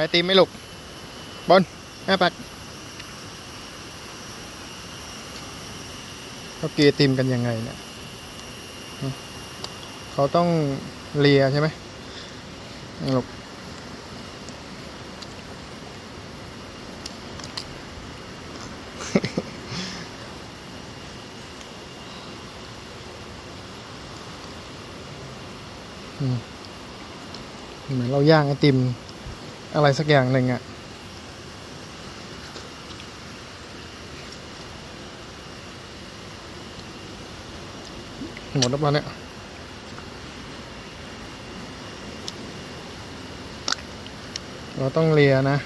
ไอติมไม่ลูกบนแม่ปักเขาเกีไอติมกันยังไงเนี่ยเขาต้องเลียใช่ไหมลูกเหมือนเราย่างไอติม อะไรสักอย่างหนึ่งอะหมดแล้วปะเนี่ยเราต้องเลียนะ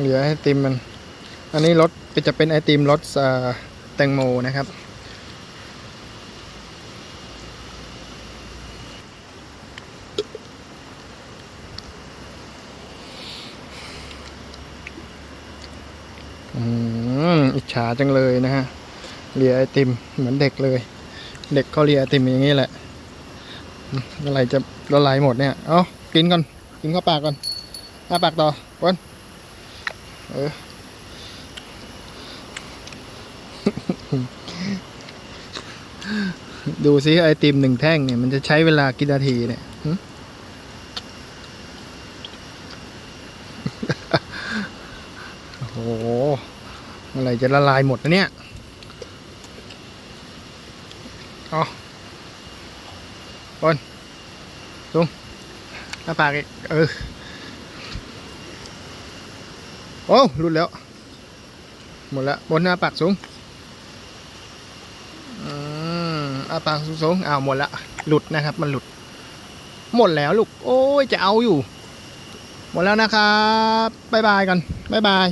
เลียให้ไอติมมัน อันนี้รสจะเป็นไอติมรสเออแตงโมนะครับ อืมอิจฉาจังเลยนะฮะเลียไอติมเหมือนเด็กเลย เด็กเขาเลียไอติมอย่างนี้แหละอืมเมื่อไรจะละลายหมดเนี่ย เอากินก่อน กินเข้าปากก่อนอาปากต่อวันเออดูซิไอติมหนึ่งแท่งเนี่ย มันจะใช้เวลากี่นาทีเนี่ย โอ้โหเมื่อไรจะละลายหมดนะเนี่ยเอาบนลุงหน้าปากอีกเออ โอ้รุดแล้ว หมดแล้วบนหน้าปากสูงอืมอาปากสูงๆอ้าวหมดละ หลุดนะครับ มันหลุด หมดแล้วลูก โอ้ย จะเอาอยู่ หมดแล้วนะครับ บ๊ายบายกันบ๊ายบาย